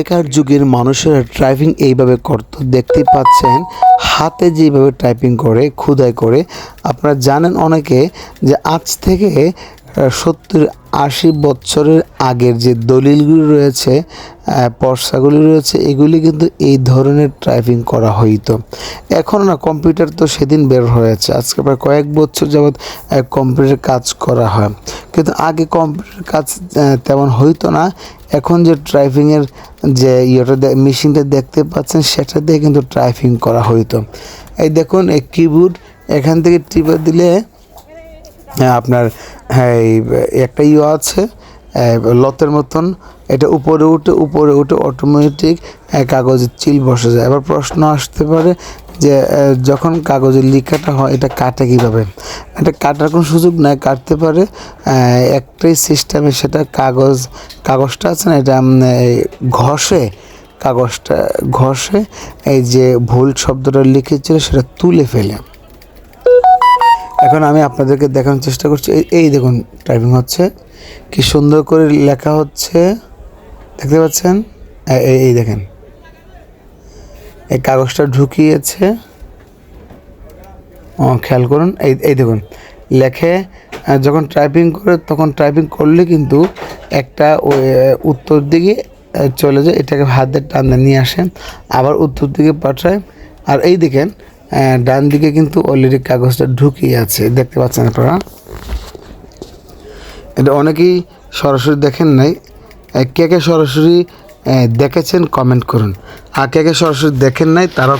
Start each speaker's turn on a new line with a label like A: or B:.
A: আগেকার যুগের মানুষেরা ড্রাইভিং এইভাবে করতো। দেখতে পাচ্ছেন, হাতে যেভাবে টাইপিং করে খুদাই করে। আপনারা জানেন অনেকে যে আজ থেকে সত্তর আশি বছরের আগের যে দলিলগুলি রয়েছে পর্সাগুলি রয়েছে, এগুলি কিন্তু এই ধরনের টাইপিং করা হইতো। এখন না কম্পিউটার তো সেদিন বের হয়েছে। আজকে প্রায় কয়েক বছর যাবৎ কম্পিউটার কাজ করা হয়। কিন্তু আগে কম্পিউটার কাজ তেমন হইতো না। এখন যে ড্রাইভিংয়ের যে ইয়েটা মেশিনটা দেখতে পাচ্ছেন সেটা দিয়ে কিন্তু ড্রাইভিং করা হইতো। এই দেখুন এই কিবোর্ড এখান থেকে টিপে দিলে হ্যাঁ, আপনার হ্যাঁ এই একটা ইয়ে আছে লতের মতন এটা উপরে উঠে উপরে উঠে অটোমেটিক কাগজের চিল বসে যায়। এবার প্রশ্ন আসতে পারে যে যখন কাগজের লিখাটা হয়, এটা কাটে কীভাবে? এটা কাটার কোনো সুযোগ নাই, কাটতে পারে একটাই সিস্টেমে সেটা কাগজ, কাগজটা আছে না, এটা ঘষে, কাগজটা ঘষে, এই যে ভুল শব্দটা লিখেছিল সেটা তুলে ফেলে। এখন আমি আপনাদেরকে দেখানোর চেষ্টা করছি, এই এই দেখুন টাইপিং হচ্ছে, কি সুন্দর করে লেখা হচ্ছে। দেখতে পাচ্ছেন? এই দেখেন। এই কাগজটা ঢুকিয়েছে। ও, খেয়াল করুন, এই এই দেখুন, লেখে যখন টাইপিং করে, তখন টাইপিং করলে কিন্তু একটা উত্তর দিকে চলে যায়, এটাকে হাতের টানে নিয়ে আসে আবার উত্তর দিকে পাঠায়। আর এই দেখেন ডান দিকে কিন্তু অলরেডি কাগজটা ঢুকিয়ে আছে, দেখতে পাচ্ছেন আপনারা? এটা অনেকেই সরাসরি দেখেন নাই কে কে সরাসরি দেখেছেন কমেন্ট করুন। আর কে কে সরাসরি দেখেন নাই তারা